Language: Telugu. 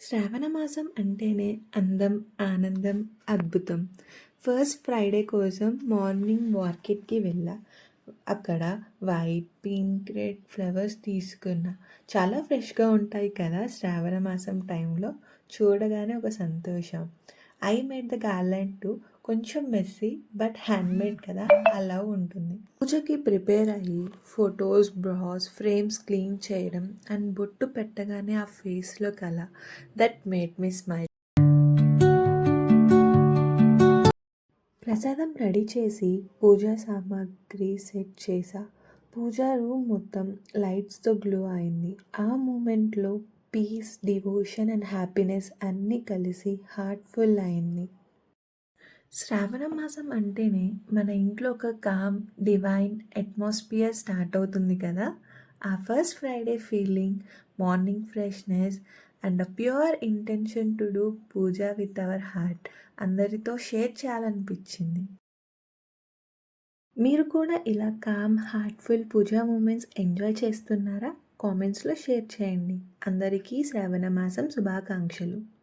శ్రావణమాసం అంటేనే అందం ఆనందం అద్భుతం. ఫస్ట్ ఫ్రైడే కోసం మార్నింగ్ మార్కెట్కి వెళ్ళా. అక్కడ వైట్ పింక్ రెడ్ ఫ్లవర్స్ తీసుకున్నా. చాలా ఫ్రెష్గా ఉంటాయి కదా శ్రావణ మాసం టైంలో. చూడగానే ఒక సంతోషం. ఐ మేడ్ ద గార్లెండ్ కొంచెం మెస్సీ బట్ హ్యాండ్మేడ్ కదా అలా ఉంటుంది. పూజకి ప్రిపేర్ అయ్యి ఫొటోస్ బ్రాస్ ఫ్రేమ్స్ క్లీన్ చేయడం అండ్ బొట్టు పెట్టగానే ఆ ఫేస్లో కల దట్ మేడ్ మీ స్మైల్. ప్రసాదం రెడీ చేసి పూజా సామాగ్రి సెట్ చేసా. పూజా రూమ్ మొత్తం లైట్స్తో గ్లో అయింది. ఆ మూమెంట్లో పీస్ డివోషన్ అండ్ హ్యాపీనెస్ అన్నీ కలిసి హార్ట్ఫుల్ అయింది శ్రావణ మాసం అంటేనే మన ఇంట్లో ఒక కామ్ డివైన్ అట్మాస్ఫియర్ స్టార్ట్ అవుతుంది కదా? ఆ first Friday feeling morning freshness and a pure intention to do puja with our heart అందరితో షేర్ చేయాలనిపించింది. మీరు కూడా ఇలా calm heartful puja moments enjoy చేస్తున్నారా? కామెంట్స్లో షేర్ చేయండి. అందరికీ శ్రావణ మాసం శుభాకాంక్షలు.